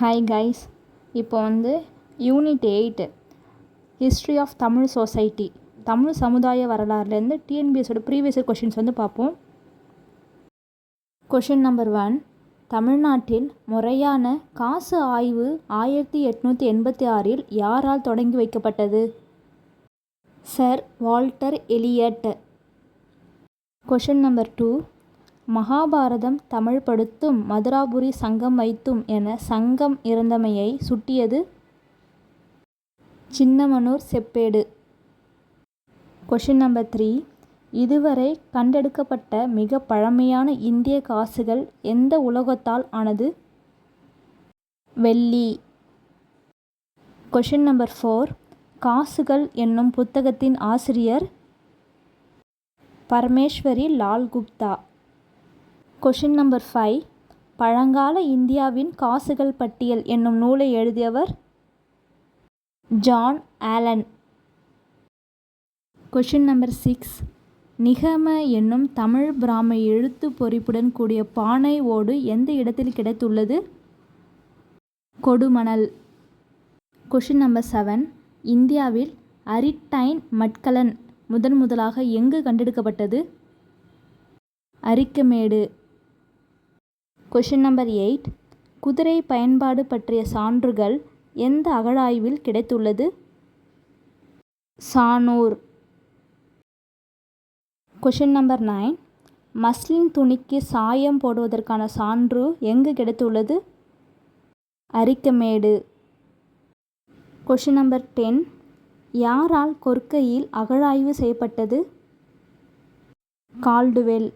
Hi guys இப்போ வந்து unit eight history of Tamil society Tamil சமுதாய வரலாறுலேருந்து டிஎன்பிஎஸோட ப்ரீவியஸ் கொஷின்ஸ் வந்து பார்ப்போம். கொஷின் நம்பர் ஒன் தமிழ்நாட்டில் முறையான காசு ஆய்வு ஆயிரத்தி எட்நூற்றி எண்பத்தி ஆறில் யாரால் தொடங்கி வைக்கப்பட்டது? Sir Walter Elliot question number two Mahabharatam Tamil படுத்தும் மதுராபுரி சங்கம் வைத்தும் என சங்கம் இறந்தமையை சுட்டியது சின்னமனூர் செப்பேடு. கொஷின் நம்பர் த்ரீ இதுவரை கண்டெடுக்கப்பட்ட மிக பழமையான இந்திய காசுகள் எந்த உலோகத்தால் ஆனது? வெள்ளி. கொஷின் நம்பர் ஃபோர் காசுகள் என்னும் புத்தகத்தின் ஆசிரியர் Parameshwari Lal Gupta question number five பழங்கால இந்தியாவின் காசுகள் பட்டியல் என்னும் நூலை எழுதியவர் John Allan question number six நிகம என்னும் தமிழ் பிராம எழுத்து பொறிப்புடன் கூடிய பானை ஓடு எந்த இடத்தில் கிடைத்துள்ளது? கொடுமணல். கொஷின் நம்பர் செவன் இந்தியாவில் அரிட்டைன் மட்கலன் முதன் முதலாக எங்கு கண்டெடுக்கப்பட்டது? அரிக்கமேடு. கொஷின் நம்பர் எயிட் குதிரை பயன்பாடு பற்றிய சான்றுகள் எந்த அகழாய்வில் கிடைத்துள்ளது? Sanur. Question number nine muslin துணிக்கு சாயம் போடுவதற்கான சான்று எங்கு கிடைத்துள்ளது? அரிக்கமேடு. கொஷின் நம்பர் டென் யாரால் கொற்கையில் அகழாய்வு செய்யப்பட்டது? கால்டுவெல்.